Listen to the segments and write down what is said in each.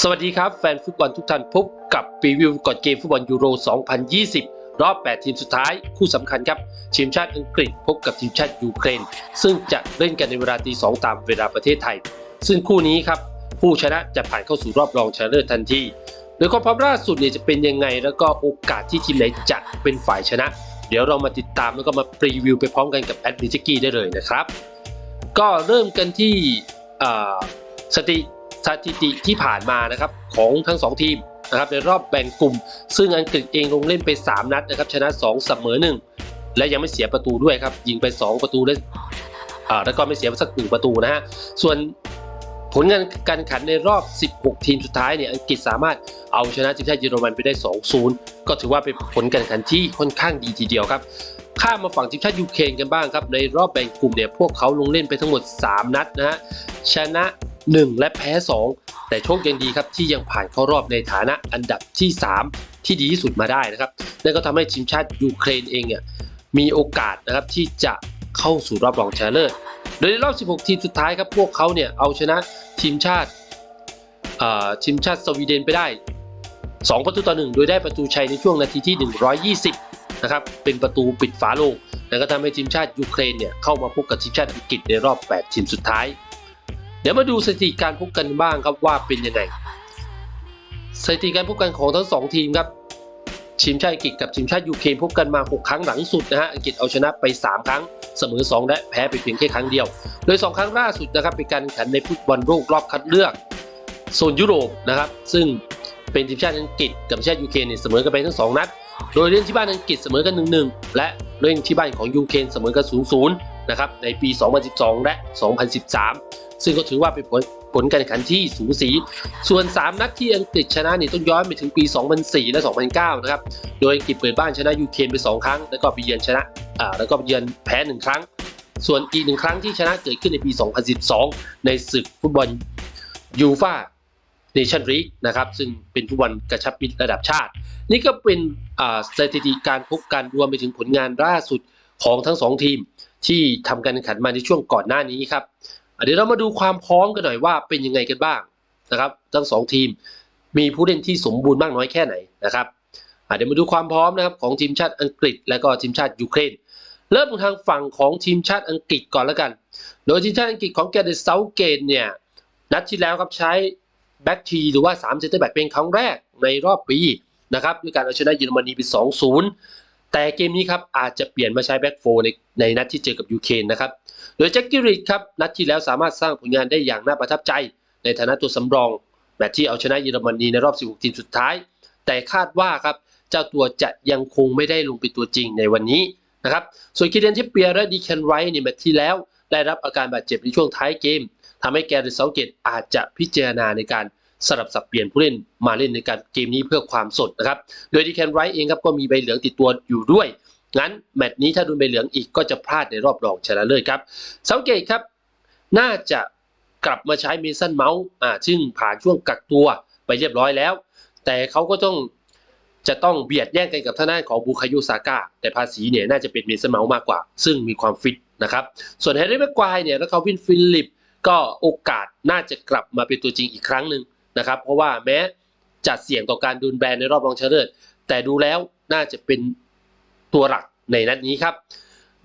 สวัสดีครับ แฟนฟุตบอลทุกท่านพบกับรีวิวก่อนเกมฟุตบอลยูโร 2020 รอบ 8 ทีมสุดท้ายคู่สำคัญครับ ทีมชาติอังกฤษพบกับทีมชาติยูเครน ซึ่งจะเล่นกันในเวลาตีสตามเวลาประเทศไทย ซึ่งคู่นี้ครับ ผู้ชนะจะผ่านเข้าสู่รอบรองชนะเลิศทันทีโดยความพร้อมล่าสุดเนี่ยจะเป็นยังไง แล้วก็โอกาสที่ทีมไหนจะเป็นฝ่ายชนะ เดี๋ยวเรามาติดตามแล้วก็มารีวิวไปพร้อมกันกับแอดมิจิกี้ได้เลยนะครับ ก็เริ่มกันที่สติ สถิติที่ผ่านมานะครับของทั้ง 2 ทีมนะครับในรอบแบ่งกลุ่ม ซึ่งอังกฤษเองลงเล่นไป 3 นัดนะครับชนะ 2 เสมอ 1 และยังไม่เสียประตูด้วยครับ ยิงไป 2 ประตูและแล้วก็ไม่เสียสักหนึ่งประตูนะฮะส่วนผลงานการแข่งขันในรอบ 16 ทีมสุดท้ายเนี่ยอังกฤษสามารถเอาชนะทีมชาติเยอรมันไปได้ 2-0 ก็ถือว่าเป็นผลการแข่งขันที่ค่อนข้างดีทีเดียวครับ ข้ามมาฝั่งทีมชาติยูเครนกันบ้างครับ ในรอบแบ่งกลุ่มเนี่ยพวกเขาลงเล่นไปทั้งหมด 3 นัดนะฮะชนะ 1 และแพ้ 2 แต่โชคยังดีครับที่ยังผ่านเข้ารอบในฐานะอันดับที่ 3 ที่ดีที่สุดมาได้นะครับนั่นก็ทำให้ทีมชาติยูเครนเองเนี่ยมีโอกาสนะครับที่จะเข้าสู่รอบรองชนะเลิศโดยในรอบ 16 ทีมสุดท้ายครับพวกเขาเนี่ยเอาชนะทีมชาติทีมชาติสวีเดนไปได้ 2 ประตูต่อ 1 โดยได้ประตูชัยในช่วงนาทีที่ 120 นะครับ เป็นประตูปิดฝาโลง แล้วก็ทำให้ทีมชาติยูเครนเนี่ยเข้ามาพบกับทีมชาติอังกฤษในรอบ 8 ทีมสุดท้าย เดี๋ยวมาดูสถิติการพบกันบ้างครับว่าเป็นยังไงสถิติการพบกันของทั้ง2ทีมครับทีมชาติอังกฤษกับทีมชาติยูเครนพบกันมา 6 ครั้งหลังสุดนะฮะอังกฤษเอาชนะไป 3 ครั้งเสมอ 2 และแพ้ไปเพียงแค่ครั้งเดียว โดย 2 ครั้งล่าสุดนะครับเป็นการแข่งขันในฟุตบอลโลกรอบคัดเลือกโซนยุโรปนะครับซึ่งเป็นทีมชาติอังกฤษกับชาติยูเครนเนี่ยเสมอกันไปทั้งสองนัด โดยเล่นที่บ้านอังกฤษเสมอกัน 1-1 และเล่นที่บ้านของยูเครนเสมอกัน 0-0 นะครับในปี 2012 และ 2013 ซึ่งก็ถือว่าเป็นผลผลการแข่งขันที่สูสี ส่วน 3 นัดที่อังกฤษชนะนี่ต้องย้อนไปถึงปี 2004 และ 2009 นะครับ โดยอังกฤษเปิดบ้านชนะยูเครนไป 2 ครั้ง แล้วก็ไปเยือนชนะ อ่า แล้วก็ไปเยือนแพ้ 1 ครั้ง ส่วนอีกหนึ่งครั้งที่ชนะเกิดขึ้นในปี 2012 ในศึกฟุตบอลยูฟาเนชั่นลีกนะครับ ซึ่งเป็นฟุตบอลกระชับมิตรระดับชาติ นี่ก็เป็นสถิติการพบกันรวมไปถึงผลงานล่าสุด ของทั้งสองทีมที่ทำการแข่งขันมาในช่วงก่อนหน้านี้ครับเดี๋ยวเรามาดูความพร้อมกันหน่อยว่าเป็นยังไงกันบ้างนะครับ ทั้งสองทีมมีผู้เล่นที่สมบูรณ์มากน้อยแค่ไหนนะครับเดี๋ยวมาดูความพร้อมนะครับของทีมชาติอังกฤษ และก็ทีมชาติยูเครน เริ่มทางฝั่งของทีมชาติอังกฤษก่อนแล้วกัน โดยทีมชาติอังกฤษของแกเดเซาเกตเนี่ยนัดที่แล้วครับใช้แบ็กทีหรือว่า3เซนเตอร์แบ็กเป็นครั้งแรกในรอบปีนะครับด้วยการเอาชนะเยอรมนีไป 2-0 แต่เกมนี้ครับอาจจะเปลี่ยนมาใช้แบ็กโฟในในนัดที่เจอกับยูเครนนะครับ โดยแจ็คกิริดครับนัดที่แล้วสามารถสร้างผลงานได้อย่างน่าประทับใจ ในฐานะตัวสำรองแมตช์ที่เอาชนะเยอรมนีในรอบ 16 ทีมสุดท้าย แต่คาดว่าครับเจ้าตัวจะยังคงไม่ได้ลงเป็นตัวจริงในวันนี้นะครับ ส่วนคิเดนที่เปียร์และดีแคนไรในแมตช์ที่แล้ว ได้รับอาการบาดเจ็บในช่วงท้ายเกมทำให้แกเรตเซาเกตอาจจะพิจารณาในการ สลับสับเปลี่ยนผู้เล่นมาเล่นในการเกมนี้เพื่อความสดนะครับ โดยดีแคนไรท์เองครับก็มีใบเหลืองติดตัวอยู่ด้วย งั้นแมตช์นี้ถ้าโดนใบเหลืองอีกก็จะพลาดในรอบรองชนะเลิศครับเซาเกตครับ น่าจะกลับมาใช้เมสันเมาส์อ่าซึ่งผ่านช่วงกักตัวไปเรียบร้อยแล้ว แต่เขาก็ต้องจะต้องเบียดแย่งกันกับท่างด้านของบูคายุซาก้าแต่ภาษีเนี่ยน่าจะเป็นเมสันเมาส์มากกว่า ซึ่งมีความฟิตนะครับส่วนแฮร์รี่แม็กควายเนี่ยและคาวินฟิลิปก็โอกาสน่าจะกลับมาเป็นตัวจริงอีกครั้งหนึ่ง นะครับ เพราะว่าแม้จะเสี่ยงต่อการโดนแบนในรอบรองชนะเลิศแต่ดูแล้วน่าจะเป็นตัวหลักในนัดนี้ครับ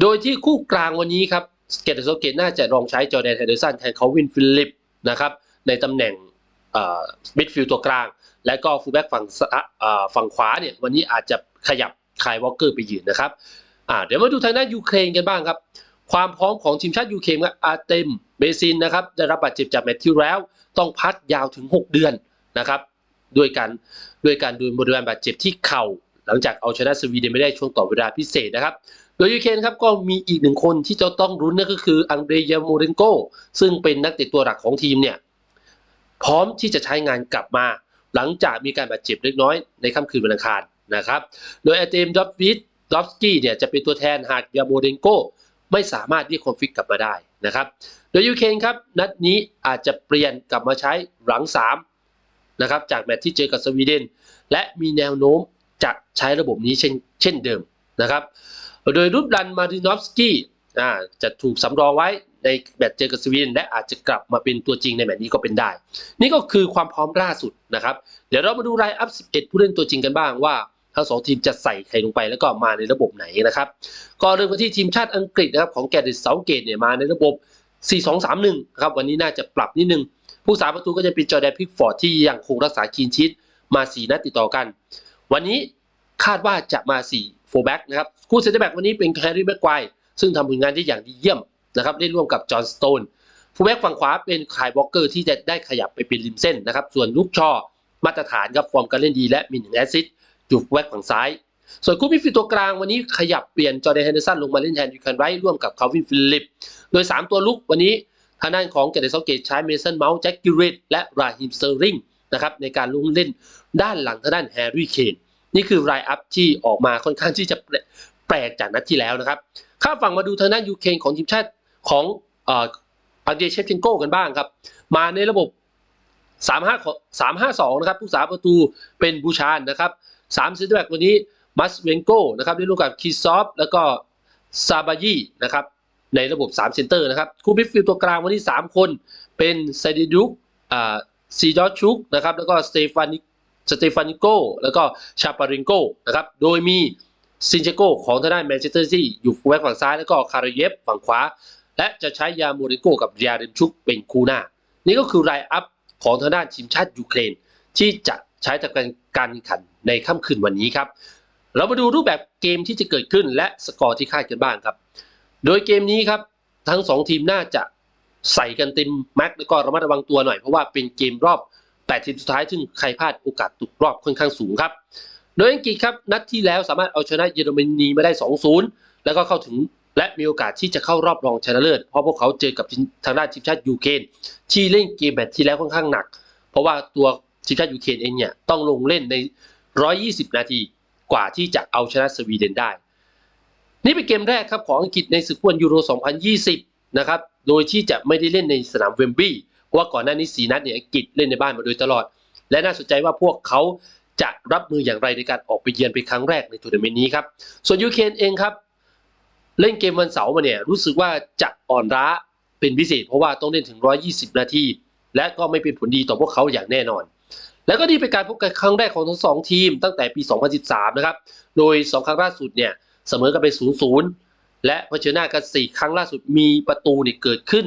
โดยที่คู่กลางวันนี้ครับเกตโซเกตน่าจะลองใช้จอแดนแฮนเดอร์สันแทนเขาวินฟิลิปนะครับในตำแหน่งมิดฟิลด์ตัวกลาง และก็ฟูลแบ็กฝั่งฝั่งขวาเนี่ยวันนี้อาจจะขยับคายวอลเกอร์ไปยืนนะครับเดี๋ยวมาดูทางด้านยูเครนกันบ้างครับ ความพร้อมของทีมชาติยูเครนอาเต็มเบซินนะครับได้รับบาดเจ็บจากแมตช์ที่แล้ว ต้องพักยาวถึง 6 เดือนนะครับด้วยการด้วยการดนบริเวณบาดเจ็บที่เข่า หลังจากเอาชนะสวีเดนไม่ได้ช่วงต่อเวลาพิเศษนะครับ โดยยูเครนครับก็มีอีกหนึ่งคนที่จะต้องรุ้นนั่นก็คืออังเดรยาโมเรนโกซึ่งเป็นนักเตะตัวหลักของทีมเนี่ยพร้อมที่จะใช้งานกลับมา หลังจากมีการบาดเจ็บเล็กน้อยในค่ำคืนวันอังคารนะครับ โดยอาเตมดอฟวิดดอฟสกี้เนี่ยจะเป็นตัวแทนหากยาโมเรนโกไม่สามารถเรียกคอนฟิกกลับมาได้ นะครับ โดยยูเครนครับนัดนี้อาจจะเปลี่ยนกลับมาใช้หลัง3นะครับจากแมตช์ที่เจอกับสวีเดน และมีแนวโน้มจะใช้ระบบนี้เช่นเช่นเดิมนะครับ โดยรูปดันมารินอฟสกี้จะถูกสำรองไว้ในแมตช์เจอกับสวีเดนและอาจจะกลับมาเป็นตัวจริงในแมตช์นี้ก็เป็นได้ นี่ก็คือความพร้อมล่าสุดนะครับ เดี๋ยวเรามาดูรายอัพ 11 ผู้เล่นตัวจริงกันบ้างว่า ทั้งสองทีมจะใส่ใครลงไปแล้วก็มาในระบบไหนนะครับ ก็เริ่มกันที่ทีมชาติอังกฤษนะครับของแกรดิตเซาเกตเนี่ยมาในระบบ 4-2-3-1นะครับวันนี้น่าจะปรับนิดนึง ผู้สาประตูก็จะเป็นจอแดนพิกฟอร์ดที่ยังคงรักษาคีนชิตมา4นัดติดต่อกัน วันนี้คาดว่าจะมา4โฟร์แบ็กนะครับคู่เซนเตอร์แบ็กวันนี้เป็นแฮร์รี่แม็กควายซึ่งทำผลงานได้อย่างดีเยี่ยมนะครับได้ร่วมกับจอห์นสโตนฟูแบ็กฝั่งขวาเป็นคายวอลเกอร์ที่จะได้ขยับไปเป็นริมเส้นนะครับส่วนลูกชอมาตรฐานครับฟอร์มการเล่นดีและมีหนึ่งแอสซิสต์ อยู่แบ็กฝั่งซ้าย ส่วนคู่มิดฟิลด์ตัวกลางวันนี้ขยับเปลี่ยนจอร์แดนเฮนเดอร์สันลงมาเล่นแทนยูคันไรท์ร่วมกับคาร์วินฟิลิป โดย 3 ตัวลุกวันนี้ทางด้านของเกเดซอเกตใช้เมสันเมาส์แจ็คกิเรตและราฮิมเซอร์ริงนะครับในการลุกเล่นด้านหลังทางด้านแฮร์รี่เคนนี่คือรายอัพที่ออกมาค่อนข้างที่จะแปลกจากนัดที่แล้วนะครับข้ามฝั่งมาดูทางด้านยูเครนของทีมชาติของเอ่ออังเดรเชฟเชนโก้กันบ้างครับ มาในระบบ 3-5 3-5-2 นะครับ ผู้สาประตูเป็นบูชานนะครับ 3เซนเตอร์แบ็กวันนี้มัสเวนโกนะครับได้ร่วมกับคีซอฟแล้วก็ซาบายีนะครับในระบบ3เซนเตอร์นะครับคู่มิดฟิลด์ตัวกลางวันนี้ 3 คนเป็นไซดิดุกอ่าซีดอชุกนะครับแล้วก็สเตฟานิสเตฟานิโกแล้วก็ชาปาริงโกนะครับโดยมีซินเชโกของทางด้านแมนเชสเตอร์ซิตี้อยู่แบ็กฝั่งซ้ายแล้วก็คาร์เยฟฝั่งขวา และจะใช้ยาโมริโกกับยาเรมชุกเป็นคู่หน้า นี่ก็คือไลน์อัพของทางด้านทีมชาติยูเครนที่จะ ใช้จากการการแข่งขันในค่ำคืนวันนี้ครับ เรามาดูรูปแบบเกมที่จะเกิดขึ้นและสกอร์ที่คาดกันบ้างครับ โดยเกมนี้ครับทั้ง 2 ทีมน่าจะใส่กันเต็มแม็กซ์แล้วก็ระมัดระวังตัวหน่อยเพราะว่าเป็นเกมรอบ 8 ทีมสุดท้าย ซึ่งใครพลาดโอกาสตกรอบค่อนข้างสูงครับ โดยอังกฤษครับนัดที่แล้วสามารถเอาชนะเยอรมนีมาได้ 2-0 แล้วก็เข้าถึงและมีโอกาสที่จะเข้ารอบรองชนะเลิศเพราะพวกเขาเจอกับทีมทางด้านทีมชาติยูเครนที่เล่นเกมแบบที่แล้วค่อนข้างหนัก เพราะว่าตัว ทีมชาติยูเครนเองเนี่ยต้องลงเล่นใน 120 นาทีกว่าที่จะเอาชนะสวีเดนได้ นี่เป็นเกมแรกครับของอังกฤษในศึกฟุตบอลยูโร 2020 นะครับ โดยที่จะไม่ได้เล่นในสนามเวมบลีย์เพราะว่าก่อนหน้านี้สีนัดเนี่ยอังกฤษเล่นในบ้านมาโดยตลอด และน่าสนใจว่าพวกเขาจะรับมืออย่างไรในการออกไปเยือนเป็นครั้งแรกในทัวร์นาเมนต์นี้ครับ ส่วนยูเครนเองครับ เล่นเกมวันเสาร์มาเนี่ยรู้สึกว่าจะอ่อนล้าเป็นพิเศษ เพราะว่าต้องเล่นถึง 120 นาที และก็ไม่เป็นผลดีต่อพวกเขาอย่างแน่นอน แล้วก็นี่เป็นการพบกันครั้งแรกของทั้งสองทีมตั้งแต่ปี 2013 นะครับ โดย 2 ครั้งล่าสุดเนี่ยเสมอกันไป 0-0 และเผชิญหน้ากัน 4 ครั้งล่าสุดมีประตูเนี่ยเกิดขึ้น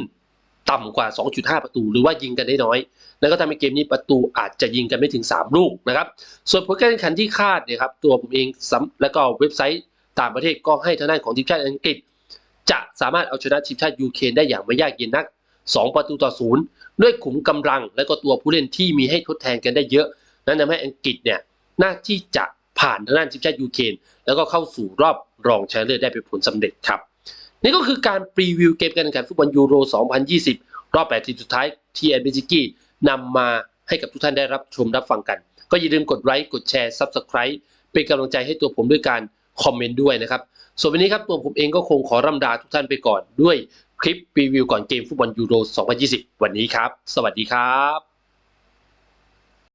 ต่ำกว่า 2.5 ประตู หรือว่ายิงกันได้น้อย แล้วก็ทำให้เกมนี้ประตูอาจจะยิงกันไม่ถึง 3 ลูกนะครับ ส่วนผลการแข่งขันที่คาดเนี่ยครับตัวผมเองแล้วก็เว็บไซต์ต่างประเทศก็ให้ทางด้านของทีมชาติอังกฤษ จะสามารถเอาชนะทีมชาติยูเครนได้อย่างไม่ยากเย็นนัก 2 ประตูต่อศูนย์ด้วยขุมกำลังและก็ตัวผู้เล่นที่มีให้ทดแทนกันได้เยอะ นั่นทำให้อังกฤษเนี่ยน่าที่จะผ่านทางด้านทีมชาติยูเครนแล้วก็เข้าสู่รอบรองชนะเลิศได้เป็นผลสำเร็จครับ นี่ก็คือการพรีวิวเกมการแข่งขันฟุตบอลยูโร 2020 รอบ 8 ทีมสุดท้ายที่แอนเบจิกี้นำมาให้กับทุกท่านได้รับชมรับฟังกัน ก็อย่าลืมกดไลค์กดแชร์ Subscribe เป็นกำลังใจให้ตัวผมด้วยการคอมเมนต์ด้วยนะครับ ส่วนวันนี้ครับตัวผมเองก็คงขอร่ำลาทุกท่านไปก่อนด้วย คลิปรีวิวก่อนเกมฟุตบอลยูโร 2020 วันนี้ครับ สวัสดีครับ